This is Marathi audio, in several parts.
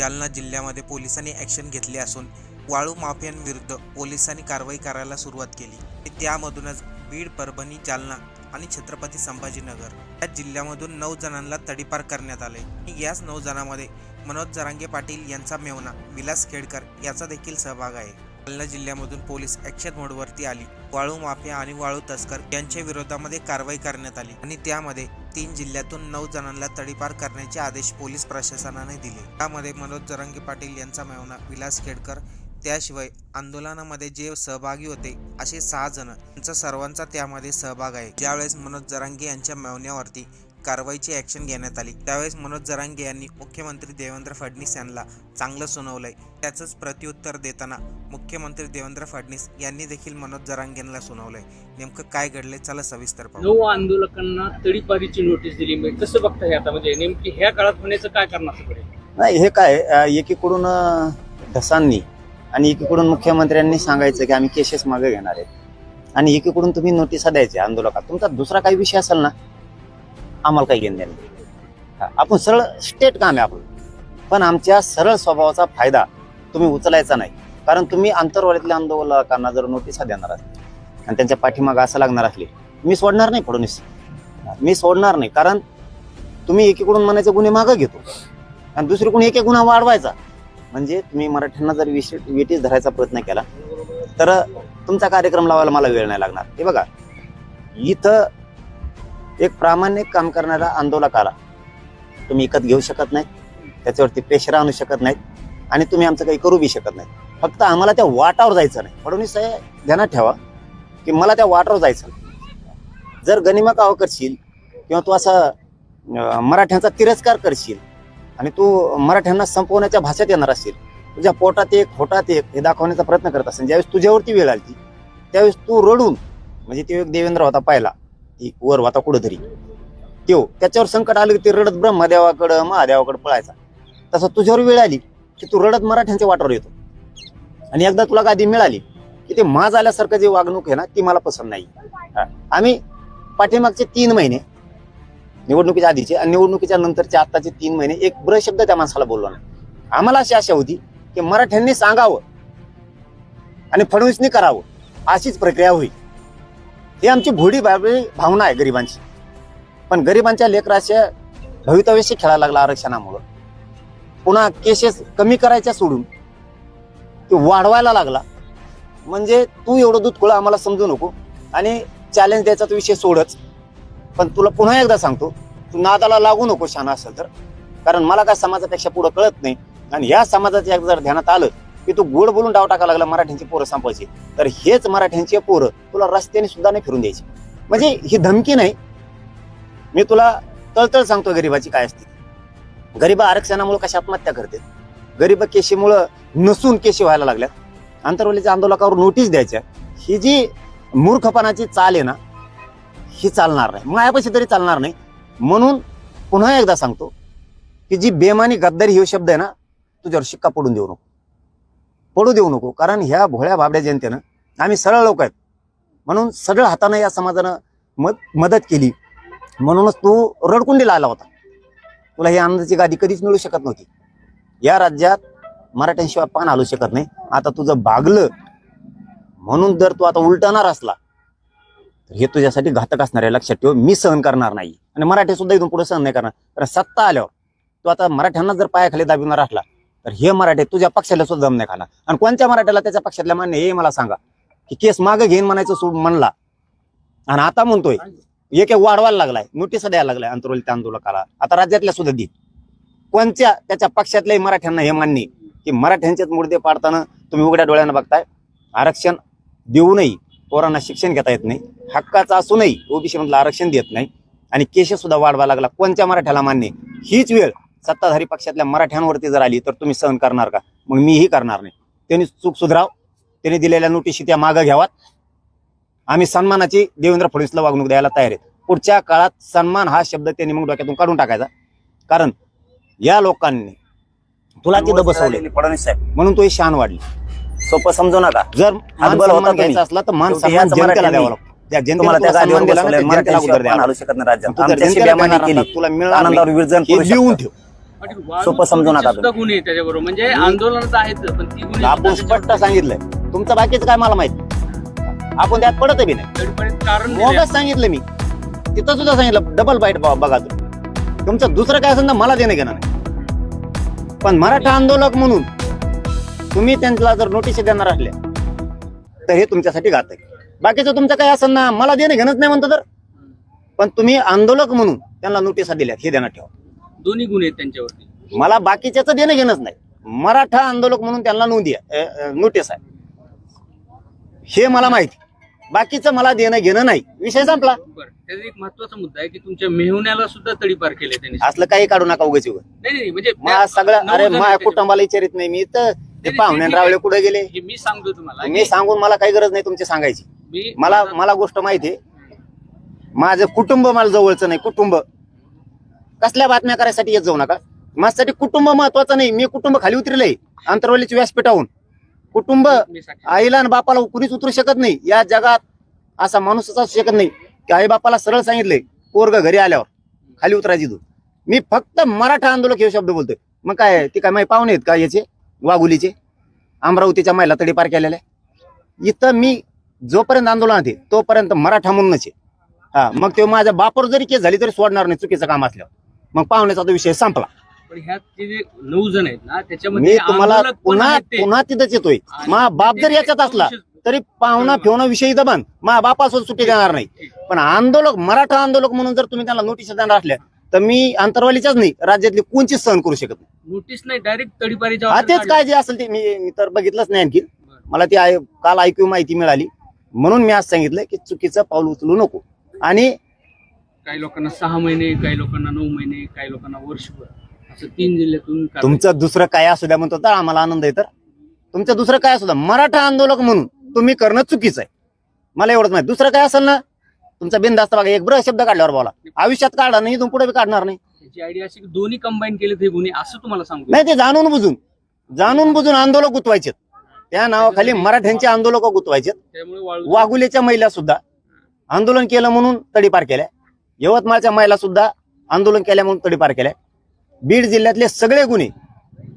जालना जिल्ह्यामध्ये पोलिसांनी ॲक्शन घेतली असून वाळू माफियांविरुद्ध पोलिसांनी कारवाई करायला सुरुवात केली. त्यामधूनच बीड परभणी जालना आणि छत्रपती संभाजीनगर या जिल्ह्यामधून नऊ जणांना तडीपार करण्यात आले. याच नऊ जणांमध्ये मनोज जरांगे पाटील यांचा मेवना विलास खेडकर याचा देखील सहभाग आहे. जालना जिल्ह्यामधून पोलीस ॲक्शन मोडवरती आली. वाळू माफिया आणि वाळू तस्कर यांच्या विरोधामध्ये कारवाई करण्यात आली आणि त्यामध्ये तीन जिल्ह्यातून नऊ जणांना तडीपार करण्याचे आदेश पोलीस प्रशासनाने दिले. त्यामध्ये मनोज जरांगे पाटील यांचा मेवना विलास खेडकर त्याशिवाय आंदोलनामध्ये जे सहभागी होते असे सहा जण. यांचा सर्वांचा त्यामध्ये सहभाग आहे. ज्यावेळेस मनोज जरांगे यांच्या मेवण्यावरती कारवाईची ॲक्शन घेण्यात आली. त्यावेळेस मनोज जरांगे यांनी मुख्यमंत्री देवेंद्र फडणवीस यांना चांगलं सुनावलंय. त्याचंच प्रत्युत्तर देताना मुख्यमंत्री देवेंद्र फडणवीस यांनी देखील मनोज जरांगेंना सुनावलंय. नेमकं काय घडलंय? चला सविस्तर पाहू. नऊ आंदोलकांना तडीपारीची नोटीस दिली. म्हणजे कसं बघताय आता? म्हणजे नेमकी ह्या काळात होण्याचं काय करणार नाही हे काय एकीकडून ढसांनी आणि एकीकडून मुख्यमंत्र्यांनी सांगायचं की आम्ही केसेस मागे घेणार आहेत. आणि एकीकडून तुम्ही नोटिसा द्यायच्या आंदोलकात. तुमचा दुसरा काही विषय असेल ना? आम्हाला काही घेणं देणं नाही. आपण सरळ स्टेट काम आहे आपलं. पण आमच्या सरळ स्वभावाचा फायदा तुम्ही उचलायचा नाही. कारण तुम्ही आंतरवाडीतल्या आंदोलकांना जर नोटिसा देणार असले आणि त्यांच्या पाठीमागं असं लागणार असले मी सोडणार नाही फडणवीस. मी सोडणार नाही. कारण तुम्ही एकीकडून म्हणायचे गुन्हे मागं घेतो. आणि दुसरीकडून एक एक गुन्हा वाढवायचा. म्हणजे तुम्ही मराठ्यांना जर विशेष वेटीस धरायचा प्रयत्न केला तर तुमचा कार्यक्रम लावायला मला वेळ नाही लागणार. हे बघा इथं एक प्रामाणिक काम करणारा आंदोलक आला तुम्ही विकत घेऊ शकत नाही त्याच्यावरती प्रेशर आणू शकत नाहीत आणि तुम्ही आमचं काही करू बी शकत नाही. फक्त आम्हाला त्या वाटावर जायचं नाही. फडणवीस साहेब ध्यानात ठेवा की मला त्या वाटावर जायचं नाही. जर गनिमा काव करशील किंवा तू असा मराठ्यांचा तिरस्कार करशील आणि तू मराठ्यांना संपवण्याच्या भाषेत येणार असेल तुझ्या पोटात एक होटात एक हे दाखवण्याचा प्रयत्न करत असेल ज्यावेळेस तुझ्यावरती वेळ आली त्यावेळेस तू रडून म्हणजे ते एक देवेंद्र होता पाहिला ती वर होता कुठंतरी. त्यो त्याच्यावर संकट आलं की ते रडत ब्रह्मदेवाकडं महादेवाकडं पळायचा. तसं तुझ्यावर वेळ आली की तू रडत मराठ्यांच्या वाटावर येतो. आणि एकदा तुला गादी मिळाली की ते माझ आल्यासारखं जे वागणूक आहे ना ती मला पसंत नाही. आम्ही पाठीमागचे तीन महिने निवडणुकीच्या आधीचे आणि निवडणुकीच्या नंतरचे आत्ताचे तीन महिने एक ब्र शब्द त्या माणसाला बोललो नाही. आम्हाला अशी आशा होती की मराठ्यांनी सांगावं आणि फडणवीसनी करावं. अशीच प्रक्रिया होईल. ही आमची भोडी बाबळी भावना आहे गरिबांची. पण गरिबांच्या लेकराच्या भवितव्याशी खेळायला लागला आरक्षणामुळं. पुन्हा केसेस कमी करायच्या सोडून ते वाढवायला लागला. म्हणजे तू एवढं दूध खोळं आम्हाला समजू नको आणि चॅलेंज द्यायचा तो विषय सोडच. पण तुला पुन्हा एकदा सांगतो तू नादाला लागू नको शाना असेल तर. कारण मला काय समाजापेक्षा पुढं कळत नाही. आणि या समाजाच्या जर ध्यानात आलं की तू गोड बोलून डाव टाकायला लागला मराठ्यांची पोरं संपायची तर हेच मराठ्यांची पोरं तुला रस्त्याने सुद्धा नाही फिरून द्यायची. म्हणजे ही धमकी नाही. मी तुला तळतळ सांगतो गरिबाची काय असते गरीब आरक्षणामुळे कशा आत्महत्या करते. गरीब केशीमुळं नसून केशी व्हायला लागल्यात. आंतरवलीच्या आंदोलकावर नोटीस द्यायच्या. ही जी मूर्खपणाची चाल आहे ना ही चालणार नाही. मायापाशी तरी चालणार नाही. म्हणून पुन्हा एकदा सांगतो की जी बेमानी गद्दारी हे शब्द आहे ना तुझ्यावर शिक्का पडून देऊ नको. पडू देऊ नको. कारण ह्या भोळ्या भाबड्या जनतेनं आम्ही सरळ लोक आहेत. म्हणून सरळ हातानं या समाजानं मद मदत केली. म्हणूनच तू रडकुंडीला आला होता. तुला ही आनंदाची गादी कधीच मिळू शकत नव्हती. या राज्यात मराठ्यांशिवाय पान हलू शकत नाही. आता तुझं भागलं म्हणून जर तू आता उलटणार असला तर हे तुझ्यासाठी घातक असणार आहे. लक्षात ठेव मी सहन करणार नाही. आणि मराठी सुद्धा इथून पुढे सहन नाही करणार. कारण सत्ता आल्यावर तू आता मराठ्यांना जर पायाखाली दाबिणार असला तर हे मराठे तुझ्या पक्षाला सुद्धा दम नाही खाणार. आणि कोणत्या मराठ्याला त्याच्या पक्षातल्या मान्य हे मला सांगा. की केस मागे घेईन म्हणायचं सोड म्हणला. आणि आता म्हणतोय एक एक वाढवायला लागलाय नोटीस द्यायला लागलाय आंतरवली आंदोलकाला. आता राज्यातल्या सुद्धा देत कोणत्या त्याच्या पक्षातल्याही मराठ्यांना हे मान्य की मराठ्यांचेच मुर्दे पाडताना तुम्ही उघड्या डोळ्यानं बघताय? आरक्षण देऊनही पोरांना शिक्षण घेता येत नाही हक्काचं असूनही ओबीसी मधलं आरक्षण देत नाही आणि केस सुद्धा वाढवा लागला. कोणत्या मराठ्याला मान्य हीच वेळ सत्ताधारी पक्षातल्या मराठ्यांवरती जर आली तर तुम्ही सहन करणार का? मग मीही करणार नाही. त्यांनी चूक सुधराव त्यांनी दिलेल्या नोटीसी त्या मागं घ्यावात. आम्ही सन्मानाची देवेंद्र फडणवीसला वागणूक द्यायला तयार आहेत. पुढच्या काळात सन्मान हा शब्द त्यांनी मग डोक्यातून काढून टाकायचा. कारण या लोकांनी तुला तिथं बसवले फडणवीस साहेब. म्हणून तो शान वाढली. सोपं समजू नका. जर मान. घ्यायचा असला तर मान सन्मान जनतेला द्यावा लागतो. तुला मिळणार वाळू सोपं समजू नका सुद्धा गुन्हे आहेत त्याच्याबरोबर. म्हणजे पण ती गुन्हे आपण स्पष्ट सांगितलंय. तुमचं बाकीचं काय मला माहीत? आपण त्यात पडत बी नाही. तडीपारीत कारण दिलंय. मोगच सांगितलं मी. तिथं सुद्धा सांगितलं डबल बाईट बघा तुम्ही. तुमचं दुसरं काय असेल ना मला देणं घेणं नाही. पण मराठा आंदोलक म्हणून तुम्ही त्यांना जर नोटीस देणार असल्या तर हे तुमच्यासाठी घातक आहे. बाकीचं तुमचं काय असेल ना मला देणं घेणंच नाही म्हणतो तर. पण तुम्ही आंदोलक म्हणून त्यांना नोटिसा दिल्यात हे देण्यात ठेवा. दोन्ही गुन्हे आहेत त्यांच्यावरती. मला बाकीच्याच देणं घेणंच नाही. मराठा आंदोलक म्हणून त्यांना नोंदी नोटीस आहे. हे मला माहिती. बाकीचं मला देणं घेणं नाही. विषय संपला. बरं त्याचा एक महत्त्वाचा मुद्दा आहे की तुमच्या मेहुण्याला सुद्धा तडीपार केले त्यांनी. असलं काही काढू नका उगाच नाही नाही म्हणजे मा सगळं अरे माझ्या. कुटुंबाला विचारित नाही मी तर ते पाहुणे रावळे. कुठे गेले? हे मी सांगतो तुम्हाला. मी सांगून मला काही गरज नाही तुमची सांगायची. मी मला मला गोष्ट माहिती आहे. माझं कुटुंब मला जवळचं नाही कुटुंब. कसल्या बातम्या करायसाठी येत जाऊ नका. माझ्यासाठी कुटुंब महत्वाचं नाही. मी कुटुंब खाली उतरलंय आंतरवलीच्या व्यासपीठाहून. कुटुंब आईला आणि बापाला कुणीच उतरू शकत नाही. या जगात असा माणूसच असू शकत नाही. की आई बापाला सरळ सांगितलंय पोरग घरी आल्यावर खाली उतरायची तू. मी फक्त मराठा आंदोलक हे शब्द बोलतोय. मग काय ते काय माझे पाहुणे आहेत का याचे? वाघुलीचे? अमरावतीच्या महिला तडी पार केलेल्या इथं मी जोपर्यंत आंदोलनात आहे तोपर्यंत मराठा म्हणूनच आहे. हा मग ते माझ्या बापावर जरी केस झाली तरी सोडणार नाही चुकीचं काम असल्यावर. मग पाहुण्याचा तो विषय संपला. पण ह्यात ते जे नऊ जण आहेत ना त्याच्यामध्ये मी तुम्हाला पण पुन्हा आहेत ते. पुन्हा तिथंच येतोय. आणि मा बाप जर याच्यात असला तरी पाहुणा फिवणा विषयी दबान मा बापासोबत सुट्टी देणार नाही. पण आंदोलक मराठा आंदोलक म्हणून जर तुम्ही त्यांना नोटीस देणार असल्या तर मी आंतरवालीच्याच नाही राज्यातली कोणचीच सहन करू शकत नाही. नोटीस नाही डायरेक्ट तडीपारीच्या हा तेच. काय जे असेल ते मी मी तर बघितलंच नाही आणखी. मला ती आय- काल ऐकू माहिती मिळाली. म्हणून मी आज सांगितलं की चुकीचं पाऊल उचलू नको. आणि काही लोकांना सहा महिने काही लोकांना नऊ महिने काही लोकांना वर्षभर. असं तीन जिल्ह्यातून कारवाई. तुमचं दुसरं काय असू द्या म्हणतो तर आम्हाला आनंद आहे तर. तुमचं दुसरं काय असू द्या मराठा आंदोलक म्हणून तुम्ही करणं चुकीचं आहे. मला एवढंच माहिती. दुसरं काय असेल ना तुमचा बिंदास्त बघा एक ब्र शब्द काढल्यावर बोला. आयुष्यात काढा नाही इथून पुढे बी काढणार नाही. त्याची आयडिया अशी की दोन्ही कंबाईन केले ते गुन्हे असं तुम्हाला सांगतो. नाही ते जाणून बुजून जाणून बुजून आंदोलक गुतवायचे त्या नावाखाली मराठ्यांचे आंदोलक गुतवायचे त्यामुळे वाळू वाघुलेच्या महिला सुद्धा आंदोलन केलं म्हणून तडीपार केल्या. यवतमाळच्या महिला सुद्धा आंदोलन केल्या म्हणून तडीपार केल्या. बीड जिल्ह्यातले सगळे गुन्हे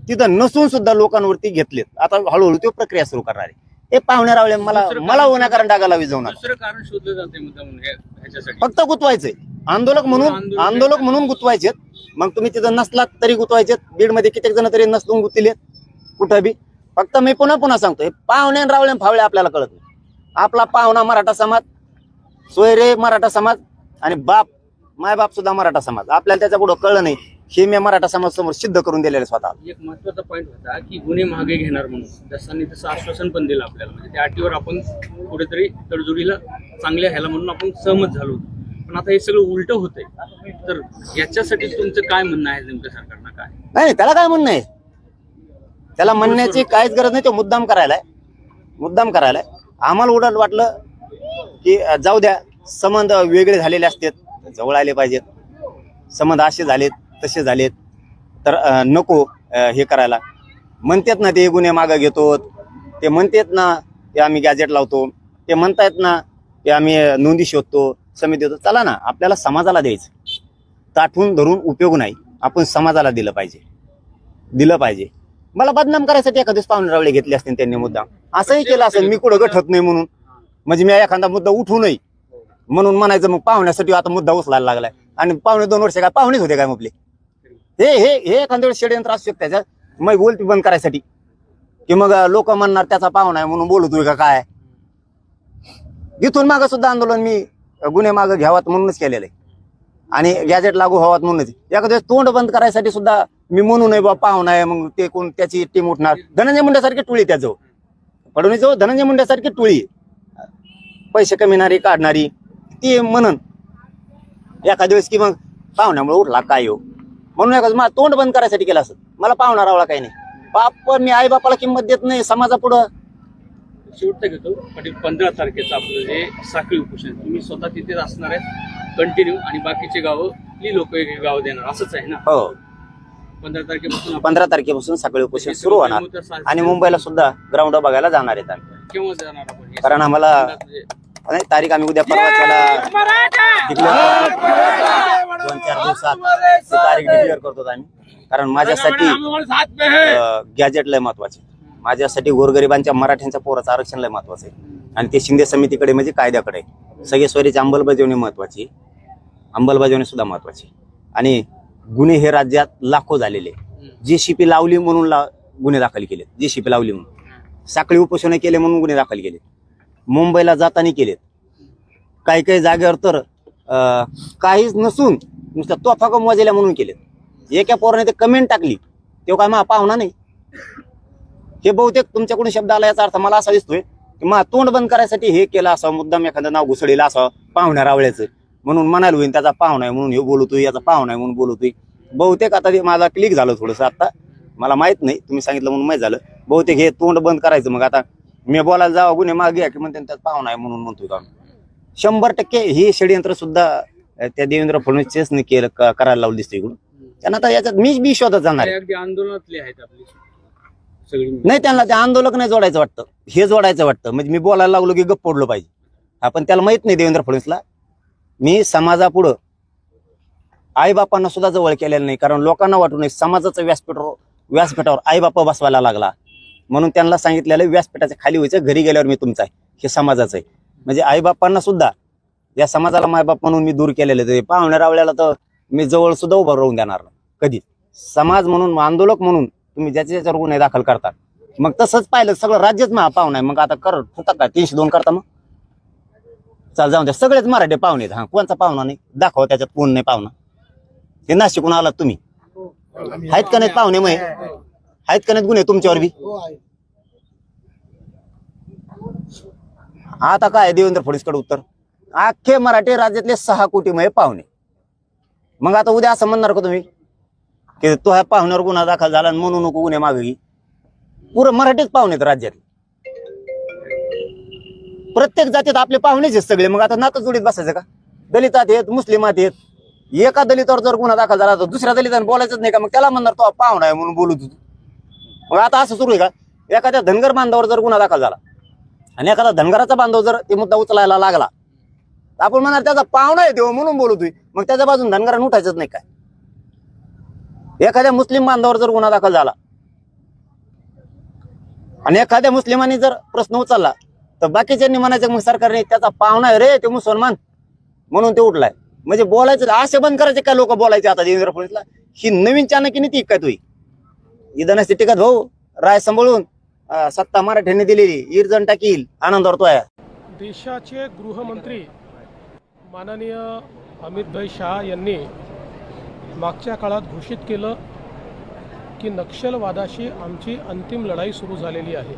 तिथं नसून सुद्धा लोकांवरती घेतलेत. आता हळूहळू तो प्रक्रिया सुरू करणार आहे. हे पाहुणे रावले मला मला कारण- उन्हाकरण टाकायला जाऊ नका दुसरं कारण शोधलं जाते मुद्दा म्हणून ह्या- ह्याच्यासाठी. फक्त गुतवायचंय. आंदोलक म्हणून आंदोलक- म्हणून गुतवायचे मग तुम्ही तिथं नसलात तरी गुतवायचे बीडमध्ये कित्येक जण तरी नसलून गुतलेत. कुठं बी. फक्त मी पुन्हा पुन्हा सांगतोय. पाहुणे आणि रावळे फावळे आपल्याला कळत नाही. आपला पाहुणा मराठा समाज सोयरे मराठा समाज आणि बाप माय बाप सुद्धा मराठा समाज. आपल्याला त्याच्या पुढं कळलं नाही. हे मी मराठा समाज समोर सिद्ध करून दिलेलं स्वतः. एक महत्त्वाचा पॉईंट होता की गुन्हे मागे घेणार म्हणून. दसांनी तसं आश्वासन पण दिलं आपल्याला. म्हणजे त्या अटीवर आपण कुठेतरी तडजोडीला चांगल्या ह्याला म्हणून आपण सहमत झालो. पण आता हे सगळं उलट होतंय. तर याच्यासाठी तुमचं काय म्हणणं आहे नेमकं सरकारनं? काय? नाही त्याला काय म्हणणं आहे? त्याला म्हणण्याची काहीच गरज नाही. तो मुद्दाम करायला आहे. मुद्दाम करायला आहे. आम्हाला उडत वाटलं की जाऊ द्या. संबंध वेगळे झालेले असतात. जवळ आले पाहिजेत. संबंध असे झालेत तसे झालेत. तर नको हे करायला. म्हणतात ना ते गुन्हे मागं घेतो ते म्हणतात ना ते आम्ही गॅजेट लावतो. ते म्हणतायत ना ते आम्ही नोंदी शोधतो. समिती देतो. चला ना आपल्याला समाजाला द्यायचं. ताठून धरून उपयोग नाही. आपण समाजाला दिलं पाहिजे. दिलं पाहिजे. मला बदनाम करायसाठी एखाद्याच पाहुणे रावळे घेतले असतील त्यांनी मुद्दा असंही केलं असेल. मी कुठं गठत नाही म्हणून. म्हणजे मी एखादा मुद्दा उठू नाही म्हणून म्हणायचं मग पाहुण्यासाठी आता मुद्दा उचलायला लागलाय. आणि पाहुणे दोन वर्ष काय पाहुणेच होते काय मुपले हे हे हे एखाद्या वेळेस षडयंत्र असू शकते त्याच्यात मग बोलती बंद करायसाठी. की मग लोक म्हणणार त्याचा पाहुणा आहे म्हणून बोलतोय का काय? इथून मागं सुद्धा आंदोलन मी गुन्हे मागं घ्यावात म्हणूनच केलेलं आहे. आणि गॅजेट लागू व्हावात म्हणूनच. एखाद्या तोंड बंद करायसाठी सुद्धा मी म्हणू नये बा पाहुणा आहे मग ते कोण त्याची टीम उठणार. धनंजय मुंड्यासारखी टोळी त्याजवळ. फडणवीस जवळ धनंजय मुंड्यासारखी टोळी पैसे कमिणारी काढणारी. ती म्हणन. एखाद्या वेळेस की मग पाहुण्यामुळे उठला काय हो म्हणून एखादं मला तोंड बंद करायसाठी केलं असत मला पाहुणा रावला काही नाही. बाप मी आई बापाला किंमत देत नाही समाजापुढं. शेवटचं घेतो पाटील पंधरा तारखेचं आपलं जे साखळी उपोषण. आहे, तुम्ही स्वतः तिथेच असणार आहेत कंटिन्यू आणि बाकीचे गावं ही लोक गाव देणार असंच आहे ना? हो. पंधरा तारखेपासून पंधरा तारखेपासून सगळे उपोषण सुरू होणार. आणि मुंबईला सुद्धा ग्राउंड बघायला जाणार आहेत आम्ही. केव्हा जाणार आपण? कारण आम्हाला- नाही तारीख आम्ही उद्या परवाच्याला डिक्लेअर दोन चार दिवसात ती तारीख डिक्लेअर करतो आम्ही. कारण माझ्यासाठी गॅजेट लय महत्त्वाचे माझ्यासाठी गोरगरिबांच्या मराठ्यांच्या पोराचं आरक्षण लय महत्वाचं आहे. आणि ते शिंदे समितीकडे म्हणजे कायद्याकडे. सगळे स्वरीची अंमलबजावणी महत्वाची अंमलबजावणी सुद्धा महत्वाची आणि गुन्हे हे राज्यात लाखो झालेले जी शिपी लावली म्हणून ला गुन्हे दाखल केले जी शिपी लावली म्हणून. साखळी उपोषण केले म्हणून गुन्हे दाखल केले मुंबईला जाताना केलेत. काही काही जागेवर तर काहीच नसून नुसतं तोफा कम वाजल्या म्हणून केलेत. एका पोराने ते कमेंट टाकली. तेव्हा काय मा पाहुणा नाही. हे बहुतेक तुमच्याकडून शब्द आला याचा अर्थ मला असा दिसतोय की मा तोंड बंद करायसाठी हे केलं असं मुद्दाम एखादं नाव घुसळलेलं असं पाहुण्या रावळ्याचं. म्हणून म्हणायला होईल त्याचा पाहुणा आहे म्हणून हे बोलतोय याचा पाहुणा आहे म्हणून बोलतोय. बहुतेक आता ते माझा क्लिक झालं थोडंसं आता मला माहीत नाही तुम्ही सांगितलं म्हणून माहीत झालं. बहुतेक हे तोंड बंद करायचं मग आता. मी बोलायला जावं गुन्हे मागे घ्या की म्हणते त्याचा पाहुणा आहे म्हणून म्हणतोय का? शंभर टक्के ही षडयंत्र सुद्धा त्या देवेंद्र फडणवीसचेच केलं करायला लावलं दिसतं इकडून. त्यांना आता याच्यात मी बी शोधत जाणार. अगदी आंदोलनातले आहेत आपली. सगळी नाही त्यांना ते आंदोलक नाही जोडायचं वाटतं. हे जोडायचं वाटतं. म्हणजे मी बोलायला लागलो की गप्प पडलो पाहिजे. आपण त्याला माहीत नाही देवेंद्र फडणवीसला. मी समाजापुढं आईबापांना सुद्धा जवळ केलेलं नाही. कारण लोकांना वाटू नये समाजाचं व्यासपीठावर व्यासपीठावर आईबाप बसवायला लागला. म्हणून त्यांना सांगितलेलं व्यासपीठाच्या खाली व्हायचं घरी गेल्यावर मी तुमचा आहे. हे समाजाचं आहे. म्हणजे आईबापांना सुद्धा या समाजाला मायबाप म्हणून मी दूर केलेलं. ते पाहुण्या रावळ्याला तर मी जवळ सुद्धा उभं राहून देणार नाही कधीच. समाज म्हणून आंदोलक म्हणून तुम्ही ज्याच्या ज्याच्यावर गुन्हे दाखल करता मग तसंच पाहिलं सगळं राज्यच महा पाहुणा आहे. मग आता कर होता का? तीनशे दोन करता मग? चाल जाऊन द्या. सगळेच मराठे पाहुणे आहेत. हा कोणचा पाहुणा नाही? दाखवा त्याच्यात कोण नाही पाहुणा. हे नाशिकून आलात तुम्ही. आहेत का नाहीत पाहुणे मग? आहेत का नाहीत गुन्हे तुमच्यावर बी? आता काय आहे देवेंद्र फडणवीसकडे उत्तर? अख्खे मराठी राज्यातले सहा कोटी मय पाहुणे. मग आता उद्या असं म्हणणार का तुम्ही? की तो ह्या पाहुण्यावर गुन्हा दाखल झाला आणि म्हणू नको गुन्हे मागे पुरं मराठीच पाहुणे आहेत राज्यात प्रत्येक जातीत आपले पाहुणेच आहेत सगळे. मग आता नातं जोडीत बसायचं का? दलितात आहेत मुस्लिमात आहेत. एका दलितावर जर गुन्हा दाखल झाला तर दुसऱ्या दलिताने बोलायचंच नाही का? मग त्याला म्हणणार तो पाहुणा आहे म्हणून बोलू तू. मग आता असं सुरू आहे का? एखाद्या धनगर बांधावर जर गुन्हा दाखल झाला आणि एखादा धनगराचा बांधव जर ते मुद्दा उचलायला लागला तर आपण म्हणणार त्याचा पाहुणा आहे देव म्हणून बोलतोय. मग त्याच्या बाजून धनगराने उठायचंच नाही काय? एखाद्या मुस्लिम बांधावर जर गुन्हा दाखल झाला आणि एखाद्या मुस्लिमांनी जर प्रश्न उचलला तर बाकीच्यांनी म्हणायचं मग सरकारने त्याचा पाहुणा आहे रे ते मुसलमान. म्हणून ते उठलाय. म्हणजे बोलायचं असे बंद करायचे काय लोक बोलायचे आता देवेंद्र फडणवीसला? ही नवीन चाणक्य नीती काय तुही इथं नसते टिकत भाऊ. राय सांभाळून सत्ता मराठ्यांनी दिलेली. इरजण टाकील. आनंदावर तो आहे देशाचे गृहमंत्री माननीय अमितभाई शहा यांनी मागच्या काळात घोषित केलं की नक्षलवादाशी आमची अंतिम लढाई सुरू झालेली आहे.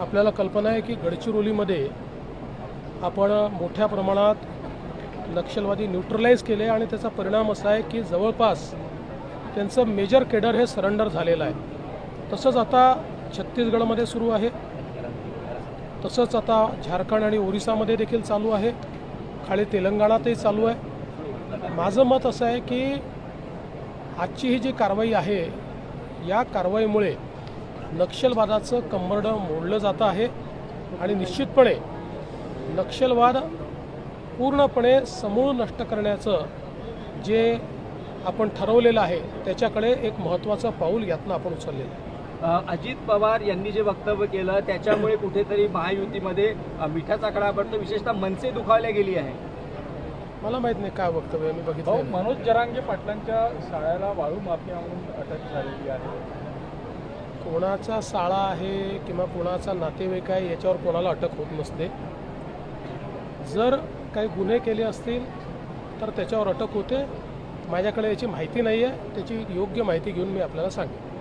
आपल्याला कल्पना आहे की गडचिरोलीमध्ये आपण मोठ्या प्रमाणात नक्षलवादी न्यूट्रलाइज केले आणि त्याचा परिणाम असा आहे की जवळपास त्यांचं मेजर केडर हे सरेंडर झालेलं आहे. तसंच आता छत्तीसगडमध्ये सुरू आहे. तसंच आता झारखंड आणि ओरिसामध्ये देखील चालू आहे. खाली तेलंगणातही चालू आहे. माझं मत असं आहे की आजची ही जी कारवाई आहे या कारवाईमुळे नक्षलवादाचं कंबरडं मोडलं जातं आहे आणि निश्चितपणे नक्षलवाद पूर्णपणे समूळ नष्ट करण्याचं जे आपण ठरवलेलं आहे त्याच्याकडे एक महत्त्वाचं पाऊल यातनं आपण उचललेलं आहे. अजित पवार यांनी जे वक्तव्य केलं त्याच्यामुळे कुठेतरी महायुतीमध्ये मिठाचा आकडा पडतो. विशेषतः मनसे दुखावल्या गेली आहे. मला माहीत नाही काय वक्तव्य आहे, मी बघितलं नाही. मनोज जरांगे पाटलांच्या शाळेला वाळू माफिया म्हणून अटक झालेली आहे. कोणाचा साळा आहे किंवा कोणाचा नातेवाईक आहे याच्यावर कोणाला अटक होत नसते. जर काही गुन्हे केले असतील तर त्याच्यावर अटक होते. माझ्याकडे याची माहिती नाही आहे त्याची योग्य माहिती घेऊन मी आपल्याला सांगेन.